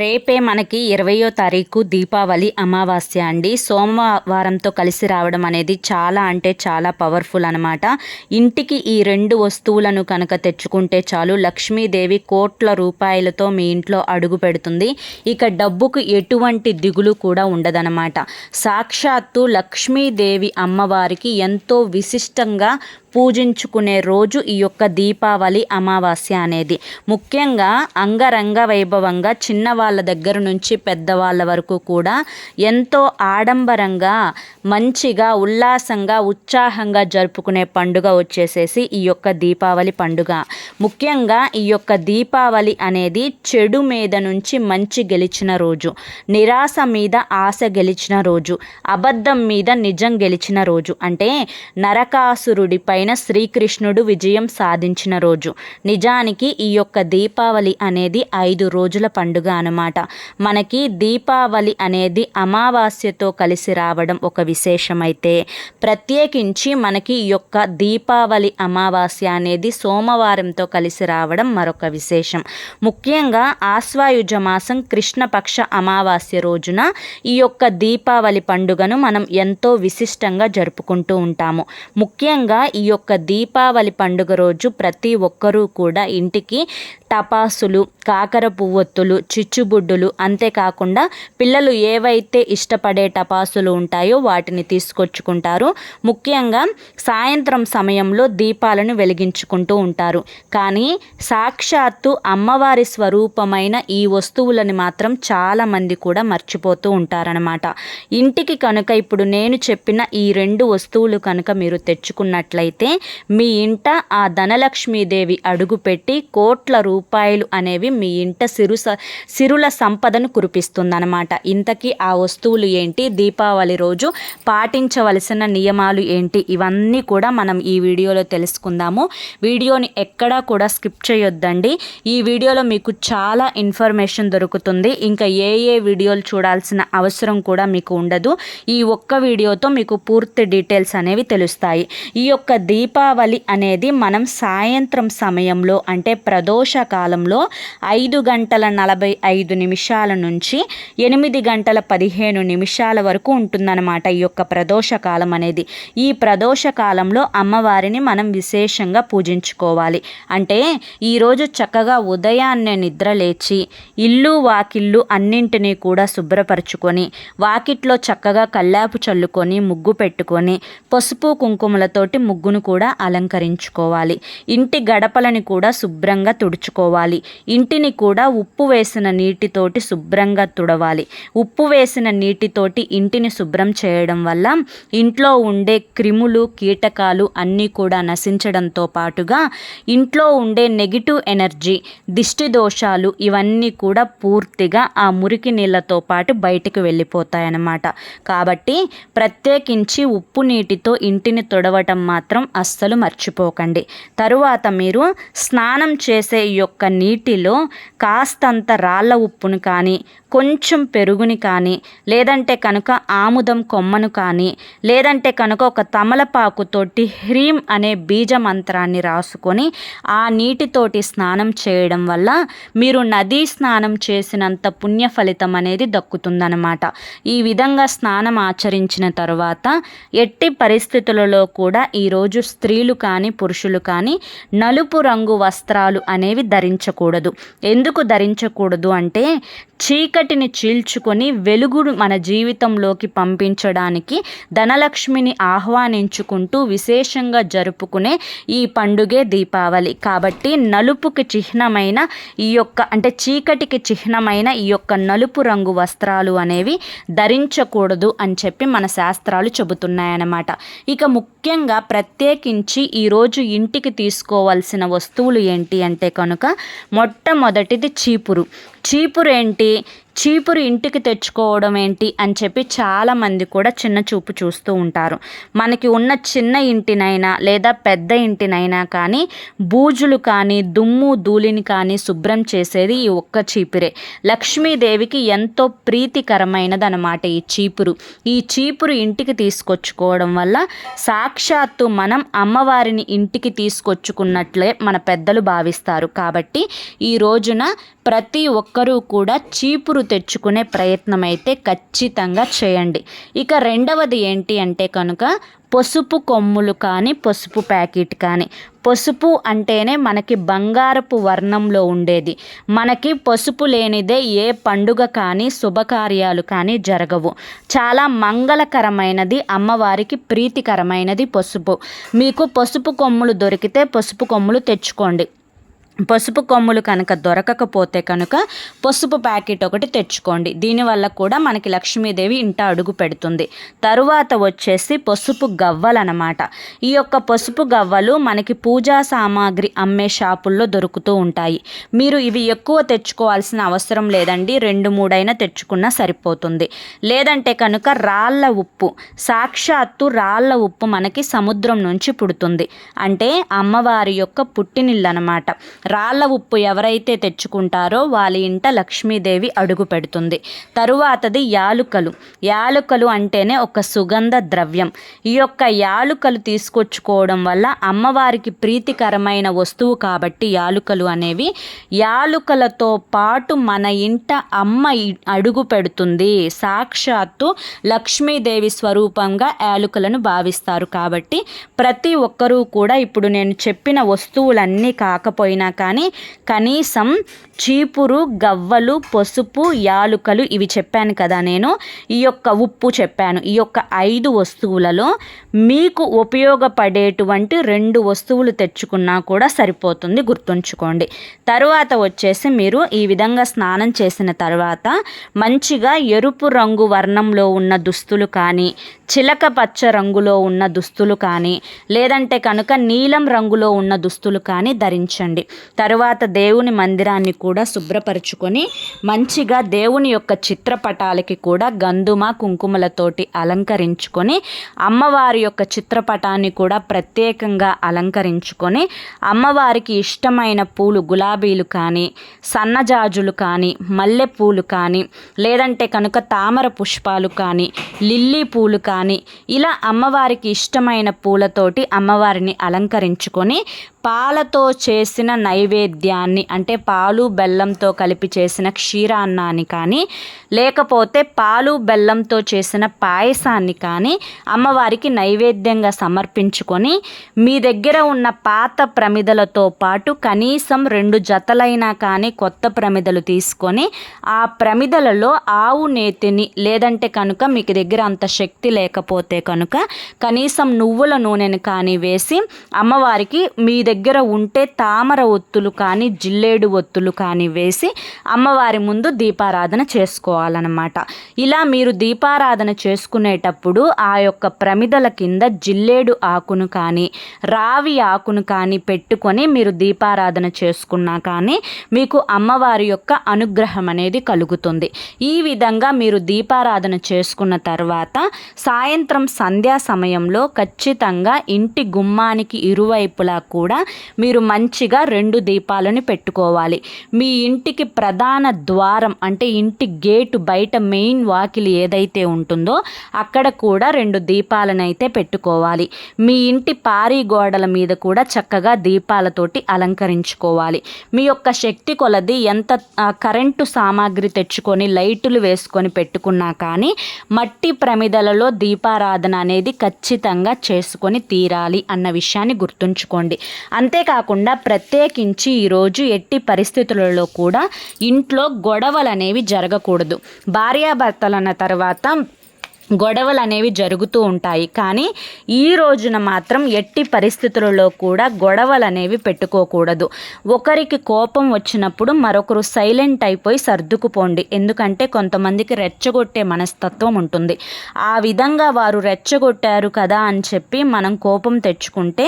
రేపే మనకి ఇరవయో తారీఖు దీపావళి అమావాస్య అండి. సోమవారంతో కలిసి రావడం అనేది చాలా అంటే చాలా పవర్ఫుల్ అనమాట ఇంటికి ఈ రెండు వస్తువులను కనుక తెచ్చుకుంటే చాలు లక్ష్మీదేవి కోట్ల రూపాయలతో మీ ఇంట్లో అడుగు పెడుతుంది. ఇక డబ్బుకు ఎటువంటి దిగులు కూడా ఉండదనమాట సాక్షాత్తు లక్ష్మీదేవి అమ్మవారికి ఎంతో విశిష్టంగా పూజించుకునే రోజు ఈ యొక్క దీపావళి అమావాస్య అనేది. ముఖ్యంగా అంగరంగ వైభవంగా చిన్నవాళ్ళ దగ్గర నుంచి పెద్దవాళ్ళ వరకు కూడా ఎంతో ఆడంబరంగా మంచిగా ఉల్లాసంగా ఉత్సాహంగా జరుపుకునే పండుగ వచ్చేసేసి ఈ యొక్క దీపావళి పండుగ. ముఖ్యంగా ఈ యొక్క దీపావళి అనేది చెడు మీద నుంచి మంచి గెలిచిన రోజు నిరాశ మీద ఆశ గెలిచిన రోజు అబద్ధం మీద నిజం గెలిచిన రోజు. అంటే నరకాసురుడి పైన శ్రీకృష్ణుడు విజయం సాధించిన రోజు. నిజానికి ఈ యొక్క దీపావళి అనేది ఐదు రోజుల పండుగ అనమాట మనకి దీపావళి అనేది అమావాస్యతో కలిసి రావడం ఒక విశేషమైతే ప్రత్యేకించి మనకి ఈ యొక్క దీపావళి అమావాస్య అనేది సోమవారంతో కలిసి రావడం మరొక విశేషం. ముఖ్యంగా ఆశ్వాయుజ మాసం కృష్ణపక్ష అమావాస్య రోజున ఈ యొక్క దీపావళి పండుగను మనం ఎంతో విశిష్టంగా జరుపుకుంటూ ఉంటాము. ముఖ్యంగా ఈ యొక్క దీపావళి పండుగ రోజు ప్రతి ఒక్కరూ కూడా ఇంటికి టపాసులు కాకర పువ్వొత్తులు చిచ్చుబుడ్డులు అంతేకాకుండా పిల్లలు ఏవైతే ఇష్టపడే టపాసులు ఉంటాయో వాటిని తీసుకొచ్చుకుంటారు. ముఖ్యంగా సాయంత్రం సమయంలో దీపాలను వెలిగించుకుంటూ ఉంటారు. కానీ సాక్షాత్తు అమ్మవారి స్వరూపమైన ఈ వస్తువులని మాత్రం చాలామంది కూడా మర్చిపోతూ ఉంటారనమాట ఇంటికి కనుక ఇప్పుడు నేను చెప్పిన ఈ రెండు వస్తువులు కనుక మీరు తెచ్చుకున్నట్లయితే మీ ఇంట ఆ ధనలక్ష్మీదేవి అడుగుపెట్టి కోట్ల రూపాయలు అనేవి మీ ఇంట సిరు సిరుల సంపదను కురిపిస్తుందనమాట ఇంతకీ ఆ వస్తువులు ఏంటి? దీపావళి రోజు పాటించవలసిన నియమాలు ఏంటి? ఇవన్నీ కూడా మనం ఈ వీడియోలో తెలుసుకుందాము. వీడియోని ఎక్కడా కూడా స్కిప్ చేయొద్దండి. ఈ వీడియోలో మీకు చాలా ఇన్ఫర్మేషన్ దొరుకుతుంది. ఇంకా ఏ ఏ వీడియోలు చూడాల్సిన అవసరం కూడా మీకు ఉండదు. ఈ ఒక్క వీడియోతో మీకు పూర్తి డీటెయిల్స్ అనేవి తెలుస్తాయి. ఈ యొక్క దీపావళి అనేది మనం సాయంత్రం సమయంలో అంటే ప్రదోష కాలంలో ఐదు గంటల నలభై ఐదు నిమిషాల నుంచి ఎనిమిది గంటల పదిహేను నిమిషాల వరకు ఉంటుందన్నమాట ఈ యొక్క ప్రదోష కాలం అనేది. ఈ ప్రదోష కాలంలో అమ్మవారిని మనం విశేషంగా పూజించుకోవాలి. అంటే ఈరోజు చక్కగా ఉదయాన్నే నిద్ర లేచి ఇల్లు వాకిళ్ళు అన్నింటినీ కూడా శుభ్రపరచుకొని వాకిట్లో చక్కగా కల్లాపు చల్లుకొని ముగ్గు పెట్టుకొని పసుపు కుంకుమలతోటి ముగ్గును కూడా అలంకరించుకోవాలి. ఇంటి గడపలని కూడా శుభ్రంగా తుడుచుకోవాలి. ఇంటిని కూడా ఉప్పు వేసిన నీటితోటి శుభ్రంగా తుడవాలి. ఉప్పు వేసిన నీటితోటి ఇంటిని శుభ్రం చేయడం వల్ల ఇంట్లో ఉండే క్రిములు కీటకాలు అన్నీ కూడా నశించడంతో పాటుగా ఇంట్లో ఉండే నెగిటివ్ ఎనర్జీ దిష్టి దోషాలు ఇవన్నీ కూడా పూర్తిగా ఆ మురికి నీళ్ళతో పాటు బయటికి వెళ్ళిపోతాయన్నమాట. కాబట్టి ప్రత్యేకించి ఉప్పు నీటితో ఇంటిని తొడవటం మాత్రం అస్సలు మర్చిపోకండి. తరువాత మీరు స్నానం చేసే యొక్క నీటిలో కాస్తంత రాళ్ళ ఉప్పును కానీ కొంచెం పెరుగుని కానీ లేదంటే కనుక ఆముదం కొమ్మను కానీ లేదంటే కనుక ఒక తమలపాకుతోటి హ్రీం అనే బీజ మంత్రాన్ని రాసుకొని ఆ నీటితోటి స్నానం చేయడం వల్ల మీరు నదీ స్నానం చేసినంత పుణ్య ఫలితం అనేది దక్కుతుందనమాట ఈ విధంగా స్నానం ఆచరించిన తర్వాత ఎట్టి పరిస్థితులలో కూడా ఈరోజు స్త్రీలు కానీ పురుషులు కానీ నలుపు రంగు వస్త్రాలు అనేవి ధరించకూడదు. ఎందుకు ధరించకూడదు అంటే చీకటిని చీల్చుకొని వెలుగును మన జీవితంలోకి పంపించడానికి ధనలక్ష్మిని ఆహ్వానించుకుంటూ విశేషంగా జరుపుకునే ఈ పండుగే దీపావళి. కాబట్టి నలుపుకి చిహ్నమైన ఈ యొక్క అంటే చీకటికి చిహ్నమైన ఈ యొక్క నలుపు రంగు వస్త్రాలు అనేవి ధరించకూడదు అని చెప్పి మన శాస్త్రాలు చెబుతున్నాయన్నమాట. ఇక ముఖ్యంగా ప్రత్యేకించి ఈరోజు ఇంటికి తీసుకోవాల్సిన వస్తువులు ఏంటి అంటే కనుక మొట్టమొదటిది చీపురు. చీపురు ఏంటి చీపురు ఇంటికి తెచ్చుకోవడం ఏంటి అని చెప్పి చాలామంది కూడా చిన్న చూపు చూస్తూ ఉంటారు. మనకి ఉన్న చిన్న ఇంటినైనా లేదా పెద్ద ఇంటినైనా కానీ బూజులు కానీ దుమ్ము ధూళిని కానీ శుభ్రం చేసేది ఈ ఒక్క చీపురే. లక్ష్మీదేవికి ఎంతో ప్రీతికరమైనది అనమాట ఈ చీపురు. ఈ చీపురు ఇంటికి తీసుకొచ్చుకోవడం వల్ల సాక్షాత్తు మనం అమ్మవారిని ఇంటికి తీసుకొచ్చుకున్నట్లే మన పెద్దలు భావిస్తారు. కాబట్టి ఈ రోజున ప్రతి ఒక్కరూ కూడా చీపురు తెచ్చుకునే ప్రయత్నం అయితే ఖచ్చితంగా చేయండి. ఇక రెండవది ఏంటి అంటే కనుక పసుపు కొమ్ములు కానీ పసుపు ప్యాకెట్ కానీ. పసుపు అంటేనే మనకి బంగారపు వర్ణంలో ఉండేది. మనకి పసుపు లేనిదే ఏ పండుగ కానీ శుభకార్యాలు కానీ జరగవు. చాలా మంగళకరమైనది అమ్మవారికి ప్రీతికరమైనది పసుపు. మీకు పసుపు కొమ్ములు దొరికితే పసుపు కొమ్ములు తెచ్చుకోండి. పసుపు కొమ్ములు కనుక దొరకకపోతే కనుక పసుపు ప్యాకెట్ ఒకటి తెచ్చుకోండి. దీనివల్ల కూడా మనకి లక్ష్మీదేవి ఇంట అడుగు పెడుతుంది. తరువాత వచ్చేసి పసుపు గవ్వలు అనమాట ఈ యొక్క పసుపు గవ్వలు మనకి పూజా సామాగ్రి అమ్మే షాపుల్లో దొరుకుతూ ఉంటాయి. మీరు ఇవి ఎక్కువ తెచ్చుకోవాల్సిన అవసరం లేదండి. రెండు మూడైనా తెచ్చుకున్నా సరిపోతుంది. లేదంటే కనుక రాళ్ళ ఉప్పు సాక్షాత్తు రాళ్ళ ఉప్పు మనకి సముద్రం నుంచి పుడుతుంది. అంటే అమ్మవారి యొక్క పుట్టినిల్లు అనమాట రాళ్ళ ఉప్పు ఎవరైతే తెచ్చుకుంటారో వాళ్ళ ఇంట లక్ష్మీదేవి అడుగు పెడుతుంది. తరువాతది యాలుకలు. యాలుకలు అంటేనే ఒక సుగంధ ద్రవ్యం. ఈ యొక్క యాలుకలు తీసుకొచ్చుకోవడం వల్ల అమ్మవారికి ప్రీతికరమైన వస్తువు కాబట్టి యాలుకలు అనేవి యాలుకలతో పాటు మన ఇంట అమ్మ అడుగు పెడుతుంది. సాక్షాత్తు లక్ష్మీదేవి స్వరూపంగా యాలుకలను భావిస్తారు కాబట్టి ప్రతి ఒక్కరూ కూడా ఇప్పుడు నేను చెప్పిన వస్తువులన్నీ కాకపోయినా కానీ కనీసం చీపురు గవ్వలు పసుపు యాలుకలు ఇవి చెప్పాను కదా నేను. ఈ యొక్క ఉప్పు చెప్పాను. ఈ యొక్క ఐదు వస్తువులలో మీకు ఉపయోగపడేటువంటి రెండు వస్తువులు తెచ్చుకున్నా కూడా సరిపోతుంది గుర్తుంచుకోండి. తరువాత వచ్చేసి మీరు ఈ విధంగా స్నానం చేసిన తర్వాత మంచిగా ఎరుపు రంగు వర్ణంలో ఉన్న దుస్తులు కానీ చిలక పచ్చ రంగులో ఉన్న దుస్తులు కానీ లేదంటే కనుక నీలం రంగులో ఉన్న దుస్తులు కానీ ధరించండి. తరువాత దేవుని మందిరాన్ని కూడా శుభ్రపరుచుకొని మంచిగా దేవుని యొక్క చిత్రపటాలకి కూడా గంధుమ కుంకుమలతోటి అలంకరించుకొని అమ్మవారి యొక్క చిత్రపటాన్ని కూడా ప్రత్యేకంగా అలంకరించుకొని అమ్మవారికి ఇష్టమైన పూలు గులాబీలు కానీ సన్నజాజులు కానీ మల్లె పూలు కానీ లేదంటే కనుక తామర పుష్పాలు కానీ లిల్లీ పూలు కానీ ఇలా అమ్మవారికి ఇష్టమైన పూలతోటి అమ్మవారిని అలంకరించుకొని పాలతో చేసిన నైవేద్యాన్ని అంటే పాలు బెల్లంతో కలిపి చేసిన క్షీరాన్నాన్ని కానీ లేకపోతే పాలు బెల్లంతో చేసిన పాయసాన్ని కానీ అమ్మవారికి నైవేద్యంగా సమర్పించుకొని మీ దగ్గర ఉన్న పాత ప్రమిదలతో పాటు కనీసం రెండు జతలైనా కానీ కొత్త ప్రమిదలు తీసుకొని ఆ ప్రమిదలలో ఆవు నేతిని లేదంటే కనుక మీకు దగ్గర అంత శక్తి లేకపోతే కనుక కనీసం నువ్వుల నూనెను కానీ వేసి అమ్మవారికి మీ దగ్గర దగ్గర ఉంటే తామర ఒత్తులు కానీ జిల్లేడు ఒత్తులు కానీ వేసి అమ్మవారి ముందు దీపారాధన చేసుకోవాలన్నమాట. ఇలా మీరు దీపారాధన చేసుకునేటప్పుడు ఆ యొక్క ప్రమిదల కింద జిల్లేడు ఆకును కానీ రావి ఆకును కానీ పెట్టుకొని మీరు దీపారాధన చేసుకున్నా కానీ మీకు అమ్మవారి యొక్క అనుగ్రహం అనేది కలుగుతుంది. ఈ విధంగా మీరు దీపారాధన చేసుకున్న తర్వాత సాయంత్రం సంధ్యా సమయంలో ఖచ్చితంగా ఇంటి గుమ్మానికి ఇరువైపులా కూడా మీరు మంచిగా రెండు దీపాలను పెట్టుకోవాలి. మీ ఇంటికి ప్రధాన ద్వారం అంటే ఇంటి గేటు బయట మెయిన్ వాకిలి ఏదైతే ఉంటుందో అక్కడ కూడా రెండు దీపాలను అయితే పెట్టుకోవాలి. మీ ఇంటి పారి గోడల మీద కూడా చక్కగా దీపాలతోటి అలంకరించుకోవాలి. మీ యొక్క శక్తి కొలది ఎంత కరెంటు సామాగ్రి తెచ్చుకొని లైటులు వేసుకొని పెట్టుకున్నా కానీ మట్టి ప్రమిదలలో దీపారాధన అనేది ఖచ్చితంగా చేసుకొని తీరాలి అన్న విషయాన్ని గుర్తుంచుకోండి. అంతేకాకుండా ప్రత్యేకించి ఈరోజు ఎట్టి పరిస్థితులలో కూడా ఇంట్లో గొడవలు అనేవి జరగకూడదు. భార్యాభర్తలన్న తర్వాత గొడవలు అనేవి జరుగుతూ ఉంటాయి. కానీ ఈ రోజున మాత్రం ఎట్టి పరిస్థితులలో కూడా గొడవలు అనేవి పెట్టుకోకూడదు. ఒకరికి కోపం వచ్చినప్పుడు మరొకరు సైలెంట్ అయిపోయి సర్దుకుపోండి. ఎందుకంటే కొంతమందికి రెచ్చగొట్టే మనస్తత్వం ఉంటుంది. ఆ విధంగా వారు రెచ్చగొట్టారు కదా అని చెప్పి మనం కోపం తెచ్చుకుంటే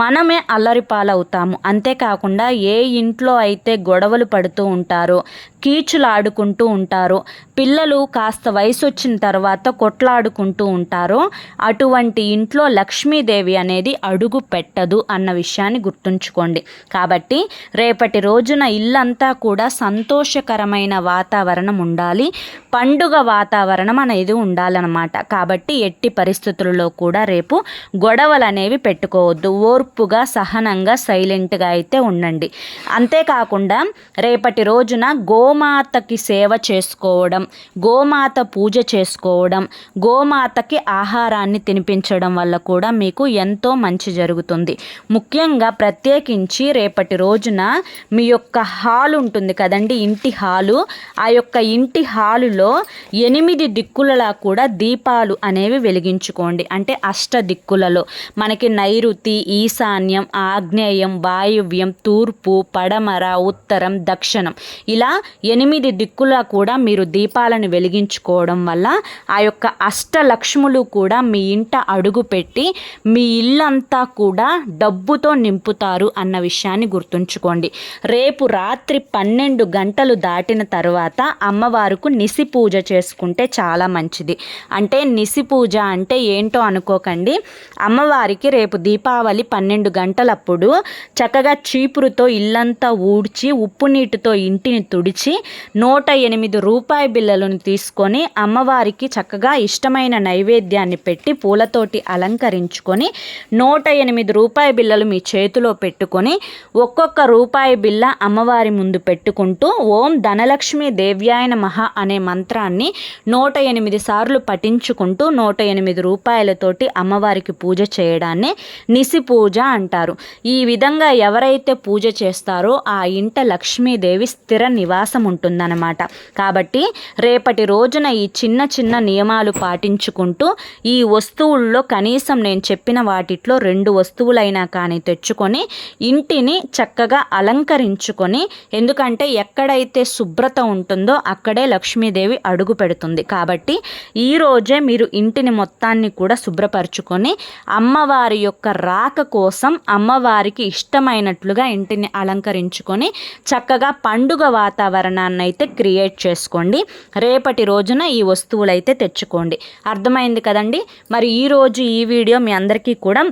మనమే అల్లరిపాలవుతాము అంతేకాకుండా ఏ ఇంట్లో అయితే గొడవలు పడుతూ ఉంటారో కీచులాడుకుంటూ ఉంటారో పిల్లలు కాస్త వయసు వచ్చిన తర్వాత కొట్లాడుకుంటూ ఉంటారో అటువంటి ఇంట్లో లక్ష్మీదేవి అనేది అడుగు పెట్టదు అన్న విషయాన్ని గుర్తుంచుకోండి. కాబట్టి రేపటి రోజున ఇల్లంతా కూడా సంతోషకరమైన వాతావరణం ఉండాలి. పండుగ వాతావరణం అనేది ఉండాలన్నమాట. కాబట్టి ఎట్టి పరిస్థితుల్లో కూడా రేపు గొడవలు అనేవి పెట్టుకోవద్దు. ఓర్పుగా సహనంగా సైలెంట్గా అయితే ఉండండి. అంతేకాకుండా రేపటి రోజున గోమాతకి సేవ చేసుకోవడం గోమాత పూజ చేసుకోవడం గోమాతకి ఆహారాన్ని తినిపించడం వల్ల కూడా మీకు ఎంతో మంచి జరుగుతుంది. ముఖ్యంగా ప్రత్యేకించి రేపటి రోజున మీ యొక్క హాల్ ఉంటుంది కదండి ఇంటి హాలు. ఆ యొక్క ఇంటి హాలులో ఎనిమిది దిక్కులలా కూడా దీపాలు అనేవి వెలిగించుకోండి. అంటే అష్ట దిక్కులలో మనకి నైరుతి ఈశాన్యం ఆగ్నేయం వాయువ్యం తూర్పు పడమర ఉత్తరం దక్షిణం. ఇలా ఎనిమిది దిక్కులా కూడా మీరు దీపాలను వెలిగించుకోవడం వల్ల ఆ యొక్క అష్టలక్ష్ములు కూడా మీ ఇంట అడుగుపెట్టి మీ ఇల్లంతా కూడా డబ్బుతో నింపుతారు అన్న విషయాన్ని గుర్తుంచుకోండి. రేపు రాత్రి పన్నెండు గంటలు దాటిన తర్వాత అమ్మవారికి నిసి పూజ చేసుకుంటే చాలా మంచిది. అంటే నిసి పూజ అంటే ఏంటో అనుకోకండి. అమ్మవారికి రేపు దీపావళి పన్నెండు గంటలప్పుడు చక్కగా చీపురుతో ఇల్లంతా ఊడ్చి ఉప్పు నీటితో ఇంటిని తుడిచి నూట ఎనిమిది రూపాయి బిళ్ళలను తీసుకొని అమ్మవారికి చక్కగా ఇష్టమైన నైవేద్యాన్ని పెట్టి పూలతోటి అలంకరించుకొని నూట ఎనిమిది రూపాయి బిళ్ళలు మీ చేతిలో పెట్టుకొని ఒక్కొక్క రూపాయి బిళ్ళ అమ్మవారి ముందు పెట్టుకుంటూ ఓం ధనలక్ష్మి దేవ్యాయన మహా అనే మంత్రాన్ని నూట ఎనిమిది సార్లు పఠించుకుంటూ నూట ఎనిమిది రూపాయలతోటి అమ్మవారికి పూజ చేయడాన్ని నిసి పూజ అంటారు. ఈ విధంగా ఎవరైతే పూజ చేస్తారో ఆ ఇంట లక్ష్మీదేవి స్థిర నివాసం ఉంటుందన్నమాట కాబట్టి రేపటి రోజున ఈ చిన్న చిన్న నియమాలు పాటించుకుంటూ ఈ వస్తువుల్లో కనీసం నేను చెప్పిన వాటిట్లో రెండు వస్తువులైనా కానీ తెచ్చుకొని ఇంటిని చక్కగా అలంకరించుకొని ఎందుకంటే ఎక్కడైతే శుభ్రత ఉంటుందో అక్కడే లక్ష్మీదేవి అడుగు పెడుతుంది. కాబట్టి ఈ రోజే మీరు ఇంటిని మొత్తాన్ని కూడా శుభ్రపరచుకొని అమ్మవారి యొక్క రాక కోసం అమ్మవారికి ఇష్టమైనట్లుగా ఇంటిని అలంకరించుకొని చక్కగా పండుగ వాతావరణాన్ని అయితే క్రియేట్ చేసుకోండి. రేపటి రోజున ఈ వస్తువులైతే తెచ్చుకో చేసుకోండి. అర్థమైంది కదండి? మరి ఈరోజు ఈ వీడియో మీ అందరికీ కూడా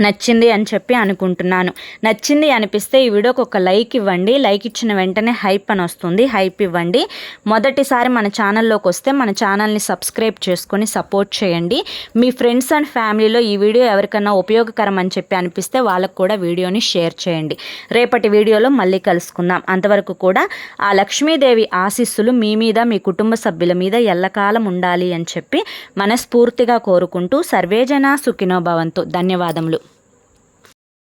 నచ్చింది అని చెప్పి అనుకుంటున్నాను. నచ్చింది అనిపిస్తే ఈ వీడియోకి ఒక లైక్ ఇవ్వండి. లైక్ ఇచ్చిన వెంటనే హైప్ అని వస్తుంది. హైప్ ఇవ్వండి. మొదటిసారి మన ఛానల్లోకి వస్తే మన ఛానల్ని సబ్స్క్రైబ్ చేసుకొని సపోర్ట్ చేయండి. మీ ఫ్రెండ్స్ అండ్ ఫ్యామిలీలో ఈ వీడియో ఎవరికైనా ఉపయోగకరం అని చెప్పి అనిపిస్తే వాళ్ళకు కూడా వీడియోని షేర్ చేయండి. రేపటి వీడియోలో మళ్ళీ కలుసుకుందాం. అంతవరకు కూడా ఆ లక్ష్మీదేవి ఆశీస్సులు మీ మీద మీ కుటుంబ సభ్యుల మీద ఎల్లకాలం ఉండాలి అని చెప్పి మనస్ఫూర్తిగా కోరుకుంటూ సర్వేజన సుఖినో భవంతు. ధన్యవాదములు.